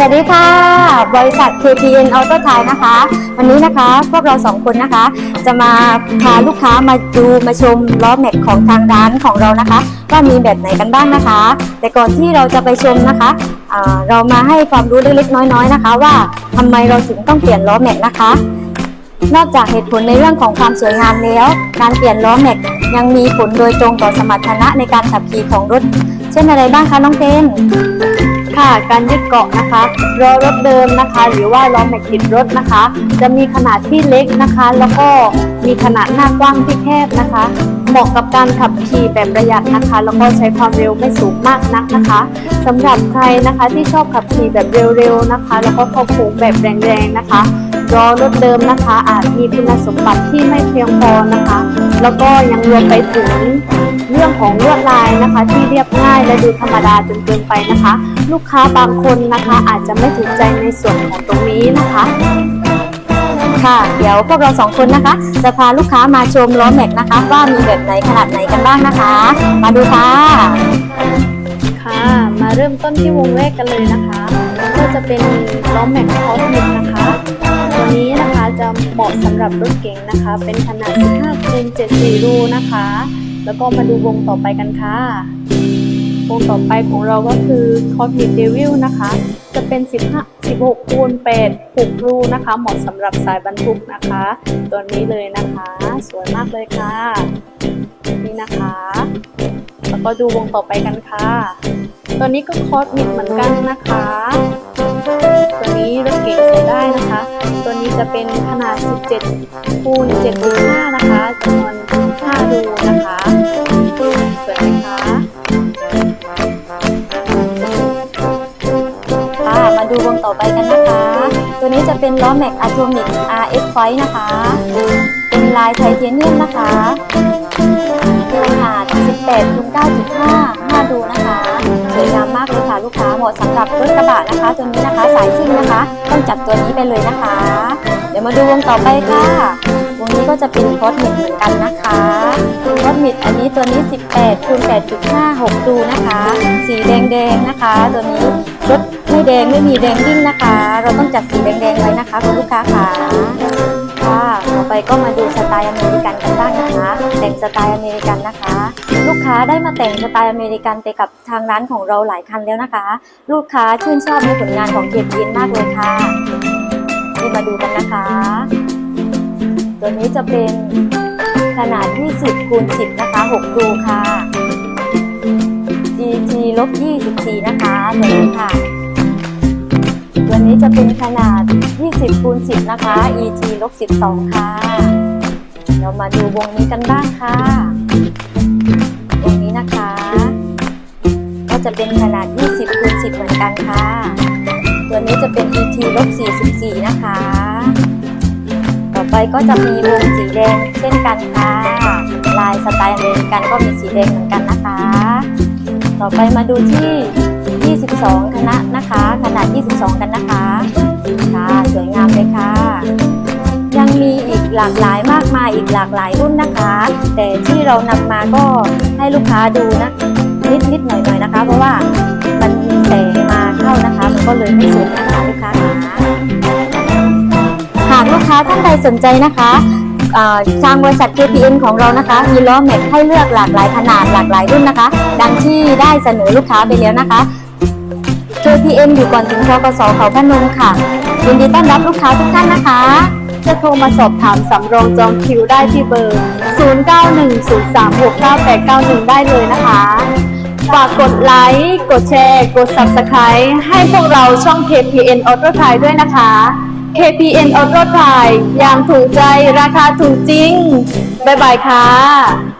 สวัสดีค่ะ บริษัท KPN Auto t y นะคะ วันนี้นะคะพวกเราสองคนนะคะ จะมาพาลูกค้ามาดูมาชมล้อแม็กของทางร้านของเรานะคะว่ามีแบบไหนกันบ้างนะคะ แต่ก่อนที่เราจะไปชมนะคะอ่าเรามาให้ความรู้เล็กๆน้อยๆนะคะ ว่าทำไมเราถึงต้องเปลี่ยนล้อแม็กนะคะ นอกจากเหตุผลในเรื่องของความสวยงามแล้ว การเปลี่ยนล้อแม็กยังมีผลโดยตรงต่อสมรรถนะในการขับขี่ของรถ เช่นอะไรบ้างคะน้องเต้น ค่ะ การยึดเกาะนะคะล้อรถเดิมนะคะ หรือว่าล้อแม็กติดรถนะคะ จะมีขนาดที่เล็กนะคะ แล้วก็มีขนาดหน้ากว้างที่แคบนะคะ เหมาะกับการขับขี่แบบประหยัดนะคะ แล้วก็ใช้ความเร็วไม่สูงมากนักนะคะสำหรับใครนะคะที่ชอบขับขี่แบบเร็วๆนะคะ แล้วก็เข้าโค้งแบบแรงๆนะคะล้อรถเดิมนะคะ อาจมีคุณสมบัติที่ไม่เพียงพอนะคะ แล้วก็ยังรวมไปถึง เรื่องของลวดลายนะคะ ที่เรียบง่ายและดูธรรมดาจนเกินไปนะคะ ลูกค้าบางคนนะคะ อาจจะไม่ถูกใจในส่วนของตรงนี้นะคะค่ะเดี๋ยวพวกเราสองคนนะคะ จะพาลูกค้ามาชมล้อแม็กนะคะ ว่ามีแบบไหนขนาดไหนกันบ้างนะคะ มาดูค่ะ ค่ะ มาเริ่มต้นที่วงแรกกันเลยนะคะ ก็จะเป็นล้อแม็กคอสมิกนะคะตัวนี้นะคะจะเหมาะสำหรับรถเก๋งนะคะ เป็นขนาด 15คูณ74รูนะคะ แล้วก็มาดูวงต่อไปกันค่ะ วงต่อไปของเราก็คือ Cosmic Devil นะคะ จะเป็น 15 16คูณ8 6รูนะคะ เหมาะสำหรับสายบรรทุกนะคะ ตัวนี้เลยนะคะ สวยมากเลยค่ะ นี่นะคะ แล้วก็ดูวงต่อไปกันค่ะ ตัวนี้ก็คอสมิกเหมือนกันนะคะ ตัวนี้รถเก๋งใช้ได้นะคะ ตัวนี้จะเป็นขนาด 17คูณ7.5 นะคะจำนวน 5รูนะคะสวยไหมคะค่ะมาดูวงต่อไปกันนะคะ ตัวนี้จะเป็นล้อแม็กอะโทมิก RX Fight นะคะ เป็นลายไทเทเนียมนะคะขนาด 18คูณ9.5 5 ดูนะคะสวยงามมากเลยค่ะลูกค้าเหมาะสำหรับรถกระบะนะคะ ตัวนี้นะคะสายซิ่งนะคะ ต้องจับตัวนี้ไปเลยนะคะ เดี๋ยวมาดูวงต่อไปค่ะ วงนี้ก็จะเป็นคอสมิกเหมือนกันนะคะคอสมิกอันนี้ตัวนี้ 18คูณ8.5 6 ดูนะคะ สีแดงๆนะคะ ตัวนี้รถไม่แดงไม่มีแดงวิ่งนะคะ เราต้องจัดสีแดงๆไว้นะคะคุณลูกค้าค่ะค่ะต่อไปก็มาดูสไตล์อเมริกันกันบ้างนะคะ แต่งสไตล์อเมริกันนะคะ ลูกค้าได้มาแต่งสไตล์อเมริกันไปกับทางร้านของเราหลายคันแล้วนะคะ ลูกค้าชื่นชอบในผลงานของเกียรติยินมากเลยค่ะนี่มาดูกันนะคะ ตัวนี้จะเป็นขนาด 20คูณ10 นะคะ 6 รูค่ะ GT ลบ24 นะคะตัวนี้ค่ะ ตัวนี้จะเป็นขนาด 20คูณ10 นะคะ EG ลบ12 ค่ะ เรามาดูวงนี้กันบ้างค่ะ วงนี้นะคะ ก็จะเป็นขนาด 20คูณ10 เหมือนกันค่ะ ตัวนี้จะเป็น ET ลบ44 นะคะ ไปก็จะมีวงสีแดงเช่นกันค่ะ ลายสไตล์อเมริกันก็มีสีแดงเหมือนกันนะคะ ต่อไปมาดูที่ 22 คณะนะคะ ขนาด 22 กันนะคะ ค่ะ สวยงามเลยค่ะยังมีอีกหลากหลายมากมายอีกหลากหลายรุ่นนะคะ แต่ที่เรานำมาก็ให้ลูกค้าดูนะนิดนิดหน่อยหน่อยนะคะ เพราะว่ามันมีแสงมาเข้านะคะ มันก็เลยไม่ส ท่านใดสนใจนะคะทางบริษัท KPN ของเรานะคะ มีล้อแม็กให้เลือกหลากหลายขนาดหลากหลายรุ่นนะคะ ดังที่ได้เสนอลูกค้าไปแล้วนะคะ KPN อยู่ก่อนถึงทกสเขาพนมค่ะยินดีต้อนรับลูกค้าทุกท่านนะคะ จะโทรมาสอบถามสำรองจองคิวได้ที่เบอร์ 0910369891 ได้เลยนะคะ ฝากกดไลค์ กดแชร์ กด Subscribe ให้พวกเราช่อง KPN Auto t r y ด้วยนะคะ KPN Auto t r y อย่างถูกใจ ราคาถูกจริง บ๊ายบายค่ะ